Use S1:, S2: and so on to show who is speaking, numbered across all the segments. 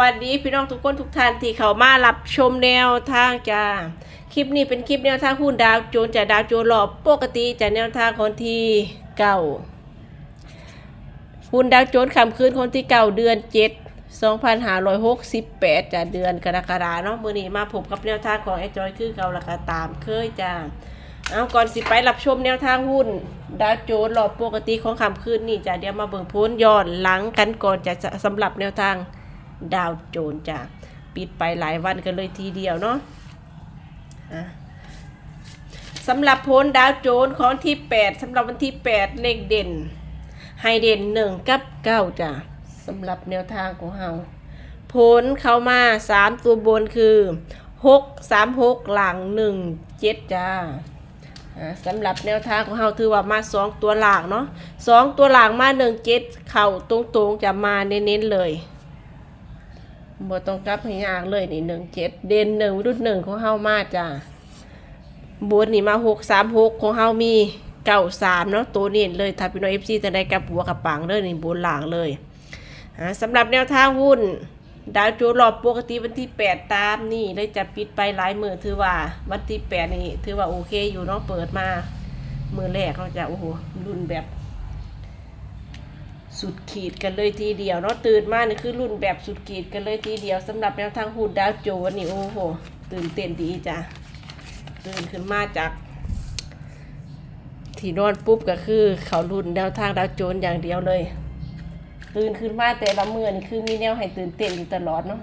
S1: วัสดีพี่น้องทุกคนทุกท่านที่เข้ามารับชมแนวทางจ้าคลิปนี้เป็นคลิปแนวทางหุ้นดาวโจนจากดาวโจนหลอบปกติจากแนวทางคนที่เก่าหุ้นดาวโจนคำคืนคนที่เก่าเดือนเจ็ด2568จ้ะเดือนกรกฎาเนาะมื้อนี้มาพบกับแนวทางของไอ้จอยคือเก่าและก็ตามเคยจ้าเอาก่อนสิไปรับชมแนวทางหุ้นดาวโจนหลอบปกติของคำคืนนี่จ้ะเดี๋ยวมาเบิ่งพ้นย้อนหลังกันก่อนจะสำหรับแนวทาง ดาวโจนจ้ะปิดไปหลายวันกันเลยทีเดียวเนาะะสำหรับพ้นดาวโจนของที่ 8สำหรับวันที่ 8 เลขเด่นให้เด่น1กับ9จ้ะสำหรับแนวทางของเฮาพ้นเข้ามา 3 ตัวบนคือ6 3 6 หลัง 1 7 จ้าอะสำหรับแนวทางของเฮาถือว่ามา 2 ตัวหลังเนาะ2ตัวหลังมา 1 7 เข่าตรงๆจะมาเน้นๆเลย บ่ต้องกลับให้ยากเลยนี่หนึ่งเจ็ดเด่นหนึ่งรุ่นหนึ่งของเฮามาจ้ะบนนี่มาหกสามหกของเฮามีเก้าสามเนาะตัวนี้เลยถ้าพี่น้องเอฟซีจะได้กับหัวกับปังเลยนี่บนหลังเลยอ่าสำหรับแนวทางหุ้น ดาวโจรอบปกติวันที่ 8 ตามนี่เลยจะปิดไปหลายมือถือว่าวันที่ 8 นี่ถือว่าโอเคอยู่เนาะเปิดมามือแรกเราจะโอ้โหรุ่นแบบ สุดขีดกันเลยทีเดียวเนาะตื่นมานี่คือรุ่นแบบสุดขีดกันเลยทีเดียวสำหรับแนวทางหุ้นดาวโจนส์นี่โอ้โห ตื่นเต้นดีจ้ะตื่นขึ้นมาจาก ที่นอนปุ๊บก็คือ เขารุ่นแนวทางดาวโจนส์อย่างเดียวเลย ตื่นขึ้นมาแต่ละเมื่อนี่คือมีแนวให้ตื่นเต้นอยู่ตลอดเนาะ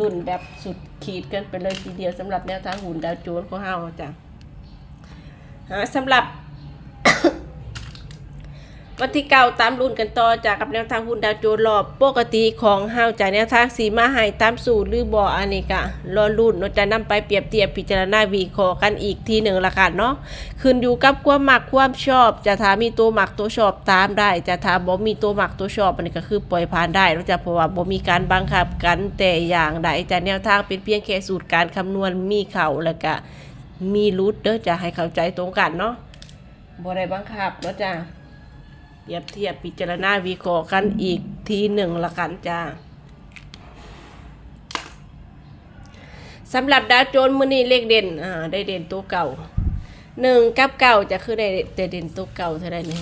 S1: รุ่นแบบสุดขีดกันไปเลยทีเดียวสำหรับแนวทางหุ้นดาวโจนส์ของเฮาจ้ะอ่าสำหรับ วันที่เก้าตามรุ่นกันต่อจากกับแนวทางหุ้นดาวโจนส์รอบปกติของเฮาวจากแนวทางสีมาให้ตามสูตรหรือบ่อันนี้กะรอรุ่นเราจะนำไปเปรียบเทียบพิจารณาวีคอกันอีกทีหนึ่งละกันเนาะขึ้นอยู่กับความหมักความชอบ จะถามีตัวหมักตัวชอบตามได้ จะถาบ่มีตัวหมักตัวชอบอันนี้ก็คือปล่อยผ่านได้เราจะเพราะว่าบ่มีการบังคับกันแต่อย่างใดจะแนวทางเป็นเพียงแค่สูตรการคำนวณมีเข่าแล้วก็มีรุดเด้อจะให้เข้าใจตรงกันเนาะบ่ได้บังคับเนาะจ้ะ เปรียบเทียบพิจารณาวิเคราะห์กันอีกทีหนึ่งละกันจ้าสำหรับดาวโจนมือนี้เลขเด่นอ่าได้เด่นตัวเก่าหนึ่งกับเก่าจะคือได้แต่เด่นตัวเก่าเท่าไรนี่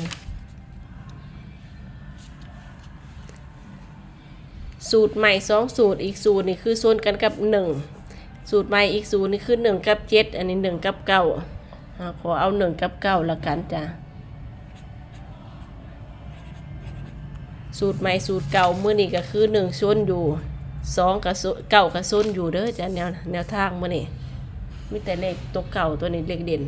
S1: สูตรใหม่สองสูตรอีกสูตรนี่คือโซนกันกับหนึ่งสูตรใหม่อีกสูตรนี่คือหนึ่งกับเจ็ดอันนี้หนึ่งกับเก้าอ่าขอเอาหนึ่งกับเก้าละกันจ้า สูตรใหม่สูตรเก่ามื้อนี้ก็คือหนึ่งส้นอยู่สองกับส้นเก่ากับส้นอยู่เด้อจ้ะแนวแนวทางมื้อนี้มีแต่เลขตัวเก่าตัวนี้เลขเด่น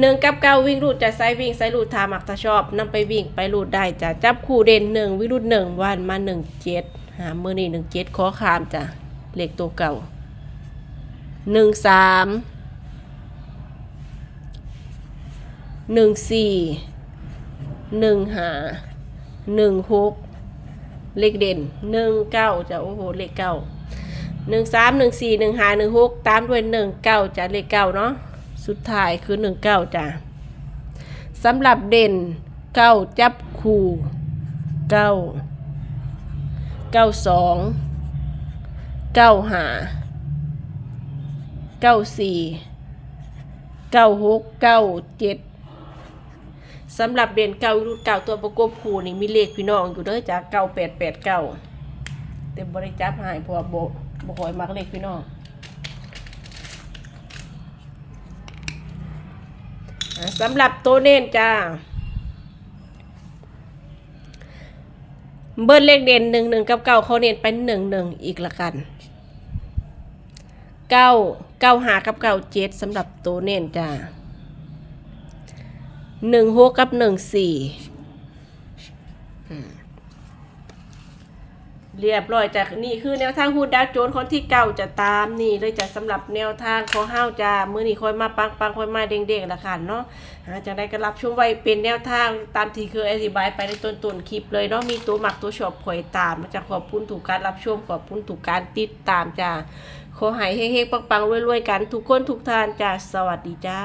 S1: หนึ่งกับเก้าวิ่งรูดจะไซวิ่งไซรูดทามักถ้าชอบนำไปวิ่งไปรูดได้จ้ะจับคู่เด่นหนึ่งวิ่งรูดหนึ่งวันมาหนึ่งเจ็ดหามื้อนี้หนึ่งเจ็ดขอขามจ้ะเลขตัวเก่าหนึ่งสามหนึ่งสี่หนึ่งหา หนึ่งหกเลขเด่นหนึ่งเก้าจะโอ้โหเลขเก้าหนึ่งสามหนึ่งสี่หนึ่งห้าหนึ่งหกตามด้วยหนึ่งเก้าจะเลขเก้าเนาะสุดท้ายคือหนึ่งเก้าจ้ะสำหรับเด่นเก้าจับคู่เก้าเก้าสองเก้าห้าเก้าสี่เก้าหกเก้าเจ็ด สำหรับเด่นเก่ารุ่นเก่าตัวประกบคู่นี่มีเลขพี่น้องอยู่เด้อจากเก้าแปดแปดเก้าแต่บริจับหายพราะว่าโบบ่คอยมักเลขพี่น้องสำหรับตัวเน้นจ้า เบิ้ลเลขเด่นหนึ่งหนึ่งกับเก้าเขาเน้นไปหนึ่งหนึ่งอีกละกันเก้าเก้าหากับเก้าเจ็ดสำหรับตัวเน้นจ้า หนึ่งหกกับหนึ่งสี่เรียบร้อยจากนี่คือแนวทางหุ้นดาวโจนส์คนที่เก่าจะตามนี่เลยจะสำหรับแนวทางของห้าวจ้ามือนี้ค่อยมาปังปังค่อยมาเด้งเด้งๆละค่ะเนาะอ่าจะได้ก็รับชมไว้เป็นแนวทางตามที่เคยอธิบายไปในต้นต้นๆคลิปเลยเนาะมีตัวหมักตัวชอบข่อยตามมันจะขอบคุณถูกการรับชมขอบคุณถูกการติดตามจ้าขอให้เฮงๆปังๆรวยๆกันทุกคนทุกท่านจ้าสวัสดีจ้า